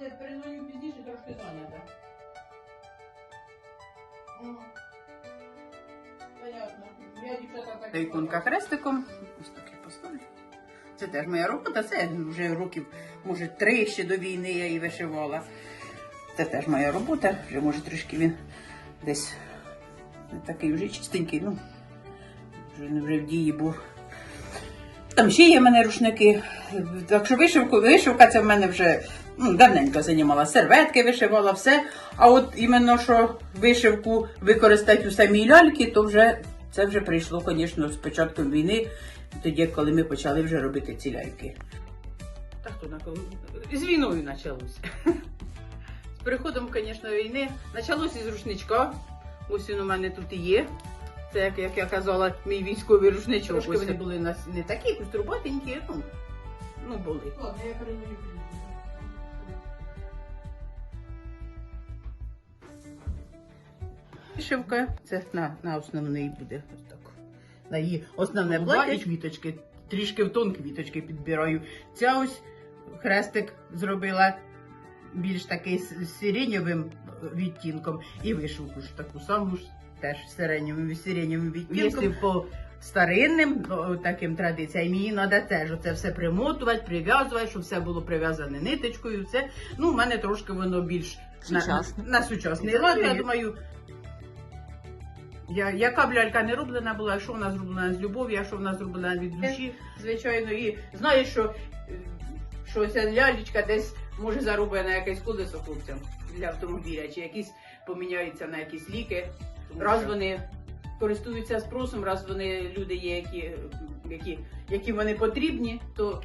Це перезвоню пізніше, трошки зайнята. Я. Іконка хрестиком. Ось таке поставлю. Це теж моя робота, це вже років, може, три ще до війни я її вишивала. Це теж моя робота, вже може трішки він десь такий вже чистенький, ну вже вже в дії був. Там ще є в мене рушники. Так що вишивку, вишивка це в мене вже ну, давненько займала. Серветки вишивала, все. А от іменно що вишивку використати у самій ляльки, то вже це вже прийшло, звісно, з початком війни, тоді, коли ми почали вже робити ці ляльки. Так то на з війною почалося. З приходом, звісно, війни почалося із рушничка. Ось він у мене тут і є. Це, як, як я казала, мій військовий рушничок. Трошки вони були у нас не такі, куструбатенькі, ну, ну були. Ладно, я. Вишивка, це на, на основний буде ось так. На її основне Ну, плаття і квіточки. Трішки в тон квіточки підбираю. Ця ось хрестик зробила більш такий з сиренєвим відтінком. І вишивку ж таку саму ж теж сиренєвим, сиренєвим відтінком. Якщо по старинним таким традиціям, її треба теж оце все примотувати, прив'язувати, щоб все було прив'язане ниточкою. Все. Ну, в мене трошки воно більш на, на сучасний лад. Я думаю, я, яка б лялька не роблена була, що вона зроблена з любов'ю, а що вона зроблена від душі, звичайно. І знаю, що, е, що ця лялечка десь може зароблена якесь колесо хлопцям для автомобіля, чи якісь поміняються на якісь ліки. Раз вони користуються спросом, раз вони люди є, які, які, які вони потрібні, то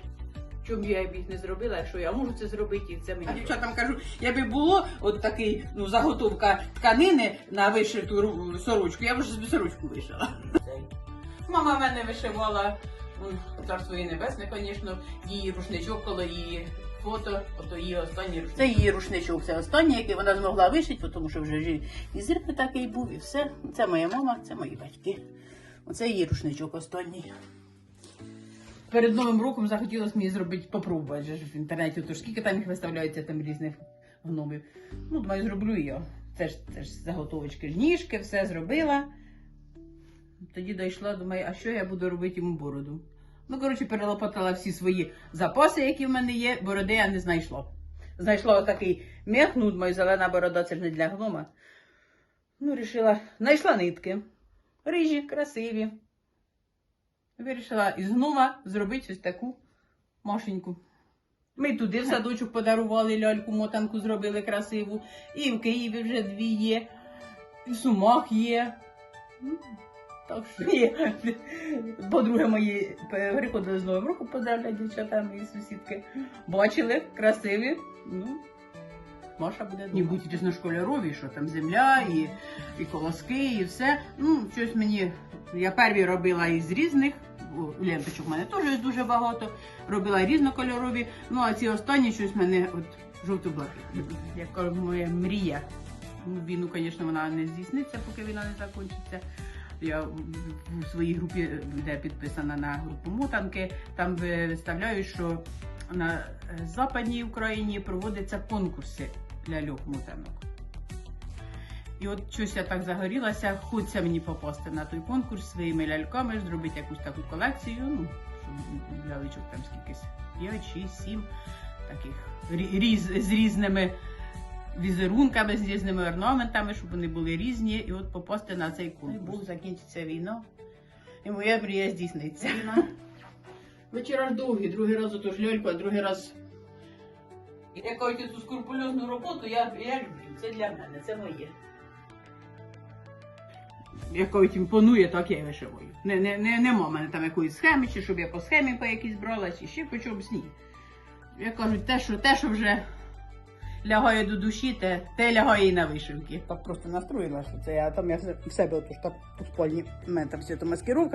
чому я б їх не зробила, якщо я можу це зробити, і це мені. А дівчатам кажу, якби було от такий ну, заготовка тканини на вишиту сорочку, я б вже собі сорочку вишила. Мама в мене вишивала, царство її небесне, звісно, її рушничок коло її фото, ото її останній рушничок. Це її рушничок, це останній, який вона змогла вишити, тому що вже і зір не такий був, і все. Це моя мама, це мої батьки. Оце її рушничок останній. Перед Новим роком захотілося мені зробити, попробувати в інтернеті, то скільки там їх виставляється там різних гномів. Ну, думаю, зроблю я. Це ж, це ж заготовочки, ніжки, все зробила. Тоді дійшла, думаю, а що я буду робити йому бороду? Ну, коротше, перелопатила всі свої запаси, які в мене є, бороди я не знайшла. Знайшла отакий мех, ну, думаю, зелена борода, це ж не для гнома. Ну, рішила, знайшла нитки. Рижі, красиві. Вирішила із гнома зробити ось таку машеньку. Ми туди в садочок подарували ляльку, мотанку зробили красиву. І в Києві вже дві є, і в Сумах є. Так що є. Подруги мої приходили з Новим роком поздравляти дівчата, мої сусідки. Бачили, красиві. Ну, Маша буде І будуть різношкольорові, що там земля, і, і колоски, і все. Ну, щось мені. Я перві робила із різних. Ленточок в мене теж дуже багато. Робила різнокольорові. Ну, а ці останні щось в мене от жовто-блакитні. Яка моя мрія. Ну, війну, звісно, вона не здійсниться, поки війна не закінчиться. Я в- в своїй групі, де підписана на групу мотанки, там виставляю, що на е, Западній Україні проводяться конкурси ляльок мотанок. І от щось я так загорілася, хочеться мені попасти на той конкурс своїми ляльками, зробити якусь таку колекцію. Ну, щоб лялечок там скількись 5, 6, 7 таких різ, з різними візерунками, з різними орнаментами, щоб вони були різні, і от попасти на цей конкурс. Був закінчиться війна, і моя мрія здійсниться. Вечора ж довгі, другий раз отож льольку, а другий раз. Якусь цю скрупульозну роботу я, я люблю. Це для мене, це моє. Якось імпонує, так я і вишиваю. Не, не, не, нема в мене там якоїсь схеми, чи щоб я по схемі по якійсь брала, чи ще по чомусь ні. Як кажуть, те, що, те, що вже лягає до душі, те, те лягає і на вишивки. Так просто настроїла, що це я там я в себе отож так у спальні, в мене там все це маскировка.